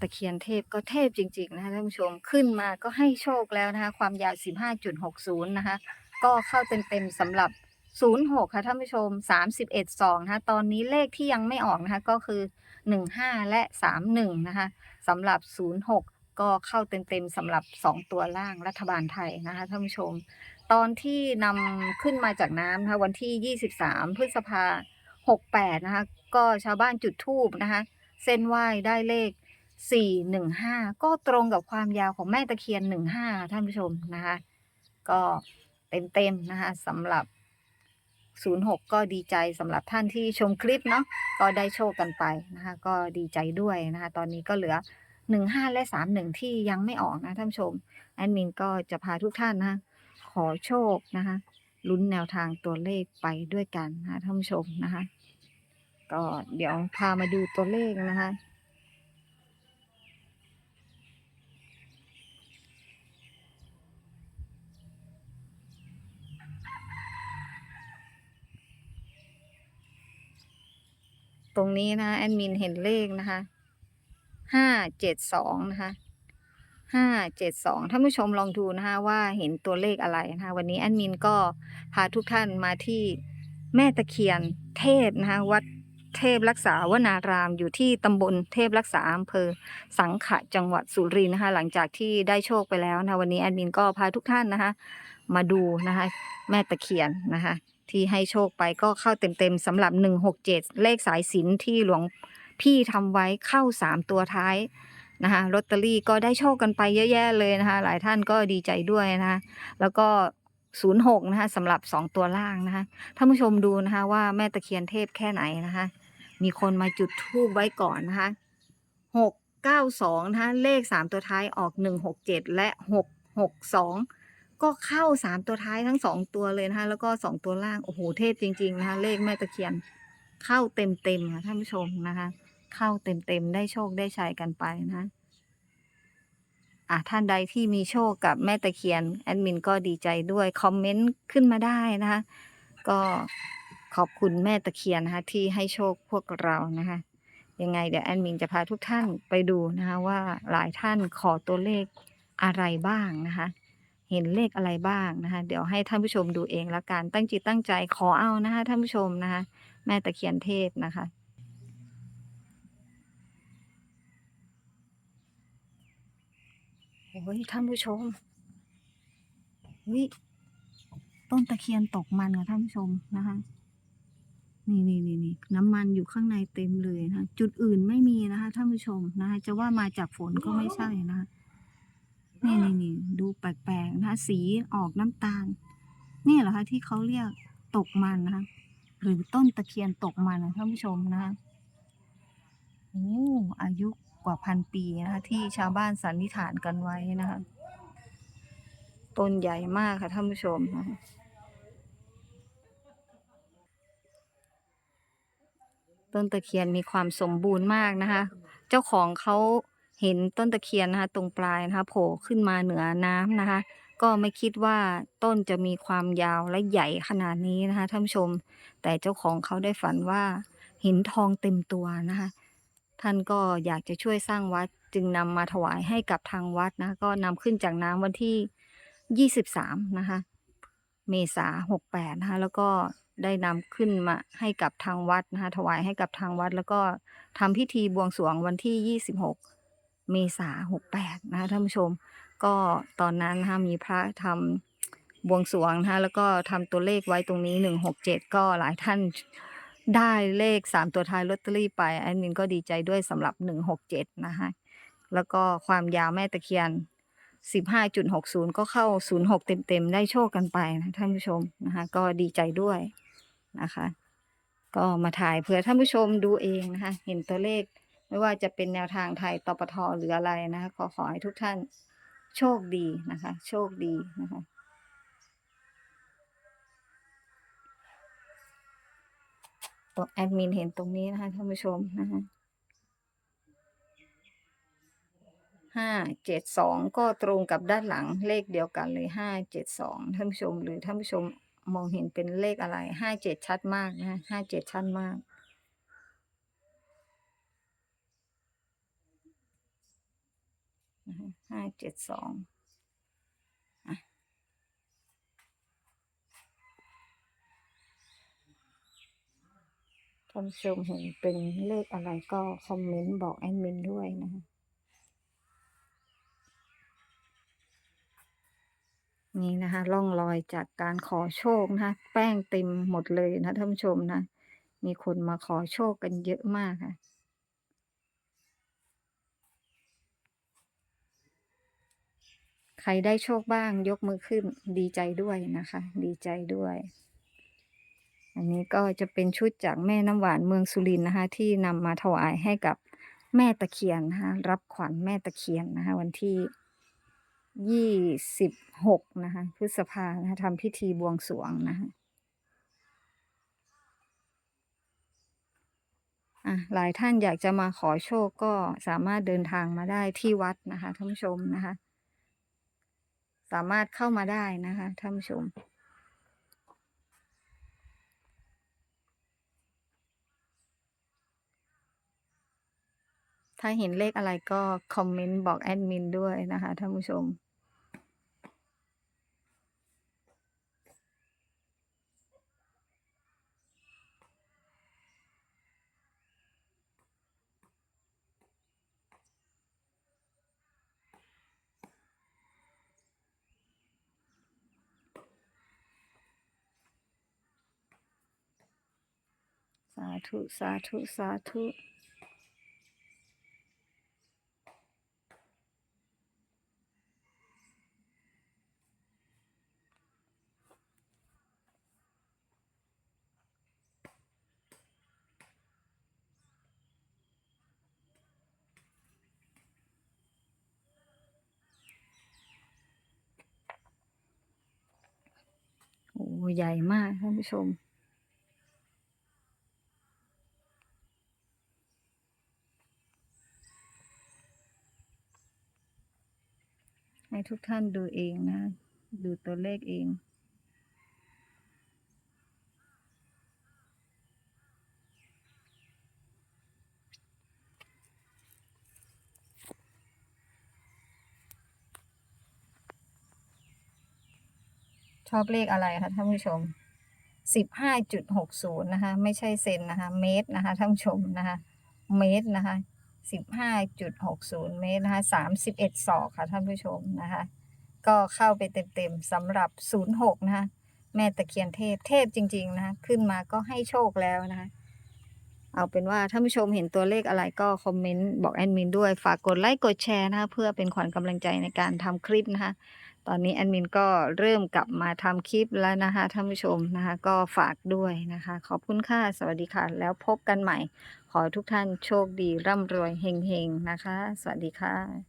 ตะเคียนเทพก็เทพจริงๆนะคะท่านผู้ชมขึ้นมาก็ให้โชคแล้วนะคะความยาว 15.60 นะคะ ก็เข้าเต็มๆสำหรับ 06 ค่ะท่านผู้ชม 31 2 นะคะ ตอนนี้เลขที่ยังไม่ออกนะคะ ก็คือ 15 และ 31 นะคะสำหรับ 06 ก็เข้าเต็มๆสำหรับ 2 ตัวล่างรัฐบาลไทยนะคะท่านผู้ชม ตอนที่นำขึ้นมาจากน้ำนะคะวันที่ 23 พฤษภา68 นะคะ ก็ชาวบ้านจุดธูปนะคะ เส้นไหว้ได้เลข 415ก็ตรงกับความยาวของแม่ตะเคียน15ท่านผู้ชมนะคะ ก็เต็มๆนะคะสำหรับ06ก็ดีใจสำหรับท่านที่ชมคลิปเนาะก็ได้โชคกันไปนะคะก็ดีใจด้วยนะคะตอนนี้ก็เหลือ15และ31ที่ยังไม่ออกนะท่านผู้ชมแอดมินก็จะพาทุกท่านนะะขอโชคนะคะลุ้นแนวทางตัวเลขไปด้วยกันนะคะท่านผู้ชมนะคะ ก็เดี๋ยวพามาดูตัวเลขนะคะ ตรงนี้นะแอดมินเห็นเลขนะคะห้าเจ็ดสองนะคะห้าเจ็ดสองท่านผู้ชมลองดูนะคะว่าเห็นตัวเลขอะไรนะคะวันนี้แอดมินก็พาทุกท่านมาที่แม่ตะเคียนเทพนะคะวัดเทพรักษาวนา รามอยู่ที่ตำบลเทพรักษาอำเภอ สังขะจังหวัดสุรินทร์นะคะหลังจากที่ได้โชคไปแล้วนะคะวันนี้แอดมินก็พาทุกท่านนะคะมาดูนะคะแม่ตะเคียนนะคะ ที่ให้โชคไปก็เข้าเต็มๆสำหรับ 167 เลขสายสินที่หลวงพี่ทำไว้เข้า 3 ตัวท้ายนะคะลอตเตอรี่ก็ได้โชคกันไปเยอะแยะเลยนะคะ หลายท่านก็ดีใจด้วยนะคะแล้วก็ 06 นะคะสำหรับ 2 ตัวล่างนะคะท่านผู้ชมดูนะคะว่าแม่ตะเคียนเทพแค่ไหนนะคะ มีคนมาจุดธูปไว้ก่อนนะคะ 692 นะคะเลข 3 ตัวท้ายออก 167 และ 662 ก็เข้า3ตัวท้ายทั้ง2ตัวเลยนะคะ แล้วก็2ตัวล่าง โอ้โห เทพจริง ๆ นะคะ เลขแม่ตะเคียนเข้าเต็มๆค่ะท่านผู้ชมนะคะ เข้าเต็มๆได้โชคได้ชัยกันไปนะคะอะท่านใดที่มีโชคกับแม่ตะเคียนแอดมินก็ดีใจด้วย คอมเมนต์ขึ้นมาได้นะคะ ก็ขอบคุณแม่ตะเคียนนะคะที่ให้โชคพวกเรานะคะ ยังไงเดี๋ยวแอดมินจะพาทุกท่านไปดูนะคะว่าหลายท่านขอตัวเลขอะไรบ้างนะคะ เห็นเลขอะไรบ้างนะคะ เดี๋ยวให้ท่านผู้ชมดูเองละกันตั้งจิตตั้งใจขอเอานะคะท่านผู้ชมนะคะ แม่ตะเคียนเทพนะคะโอ้ยท่านผู้ชมวิต้นตะเคียนตกมันค่ะท่านผู้ชมนะคะ นี่นี่นี่นี่น้ำมันอยู่ข้างในเต็มเลยนะะจุดอื่นไม่มีนะคะท่านผู้ชมนะคะจะว่ามาจากฝนก็ไม่ใช่นะคะ นี่นี่นี่ดูแปลกๆนะคะสีออกน้ำตาล นี่เหรอคะที่เขาเรียกตกมันนะคะหรือต้นตะเคียนตกมันนะท่านผู้ชมนะคะโอ้อายุกว่าพันปีนะคะที่ชาวบ้านสันนิษฐานกันไว้นะคะต้นใหญ่มากค่ะท่านผู้ชมนะคะต้นตะเคียนมีความสมบูรณ์มากนะคะ เจ้าของเขา เห็นต้นตะเคียนนะคะ ตรงปลายนะคะโผล่ขึ้นมาเหนือน้ำนะคะ ก็ไม่คิดว่าต้นจะมีความยาวและใหญ่ขนาดนี้นะคะท่านผู้ชม แต่เจ้าของเขาได้ฝันว่าเห็นทองเต็มตัวนะคะ ท่านก็อยากจะช่วยสร้างวัดจึงนำมาถวายให้กับทางวัดนะะก็นำขึ้นจากน้ำวันที่ 23 นะคะ เมษา68 นะคะ แล้วก็ได้นำขึ้นมาให้กับทางวัดนะคะ ถวายให้กับทางวัด แล้วก็ทำพิธีบวงสรวงวันที่ 26 เมษา68นะคะท่านผู้ชม ก็ตอนนั้นนะคะมีพระทำบวงสรวงนะคะแล้วก็ทำตัวเลขไว้ตรงนี้167ก็หลายท่านได้เลข3ตัวท้ายลอตเตอรี่ไปแอดมินก็ดีใจด้วยสำหรับ167นะคะแล้วก็ความยาวแม่ตะเคียน 15.60 ก็เข้า 06 เต็มๆ ได้โชคกันไปนะท่านผู้ชมนะคะก็ดีใจด้วยนะคะ ก็มาถ่ายเผื่อท่านผู้ชมดูเองนะคะ เห็นตัวเลข ไม่ว่าจะเป็นแนวทางไทยตปทหรืออะไรนะคะขอขอให้ทุกท่านโชคดีนะคะ โชคดีนะคะตัวแอดมินเห็นตรงนี้นะคะท่านผู้ชมนะคะห้าเจ็ดสองก็ตรงกับด้านหลังเลขเดียวกันเลยห้าเจ็ดสองท่านผู้ชมหรือท่านผู้ชมมองเห็นเป็นเลขอะไรห้าเจ็ดชัดมากนะห้าเจ็ดชัดมาก ห้าเจ็ดสองท่านชมเห็นเป็นเลขอะไรก็คอมเมนต์บอกแอดมินด้วยนะคะนี่นะคะร่องรอยจากการขอโชคนะคะแป้งเต็มหมดเลยนะท่านผู้ชมนะ มีคนมาขอโชคกันเยอะมากค่ะ ใครได้โชคบ้างยกมือขึ้นดีใจด้วยนะคะ ดีใจด้วย อันนี้ก็จะเป็นชุดจากแม่น้ำหวานเมืองสุรินทร์นะคะ ที่นำมาถวายให้กับแม่ตะเคียนนะคะรับขวัญแม่ตะเคียนนะคะวันที่ยี่สิบหกนะคะพฤษภานะคะทำพิธีบวงสรวงนะคะอะหลายท่านอยากจะมาขอโชคก็สามารถเดินทางมาได้ที่วัดนะคะท่านผู้ชมนะคะ สามารถเข้ามาได้นะคะท่านผู้ชม ถ้าเห็นเลขอะไรก็คอมเมนต์บอกแอดมินด้วยนะคะท่านผู้ชมาธุสาธุสาธุโอ้ใหญ่มากท่านผู้ชม ให้ทุกท่านดูเองนะ ดูตัวเลขเองชอบเลขอะไรคะท่านผู้ชมสิบห้าจุดหกศูนย์นะคะ ไม่ใช่เซนนะคะ เมตรนะคะท่านผู้ชมนะคะ เมตรนะคะ สิบห้าจุดหกศูนย์เมตรนะคะสามสิบเอ็ดศอกค่ะท่านผู้ชมนะคะ ก็เข้าไปเต็มๆสำหรับศูนย์หกนะคะ แม่ตะเคียนเทพ เทพจริง ๆ นะคะ ขึ้นมาก็ให้โชคแล้วนะคะ เอาเป็นว่าท่านผู้ชมเห็นตัวเลขอะไรก็คอมเมนต์บอกแอดมินด้วย ฝากกดไลค์กดแชร์นะคะ เพื่อเป็นขวัญกำลังใจในการทำคลิปนะคะตอนนี้แอดมินก็เริ่มกลับมาทำคลิปแล้วนะคะท่านผู้ชมนะคะก็ฝากด้วยนะคะ ขอบคุณค่ะ สวัสดีค่ะ แล้วพบกันใหม่ ขอทุกท่านโชคดีร่ำรวยเฮงๆนะคะ สวัสดีค่ะ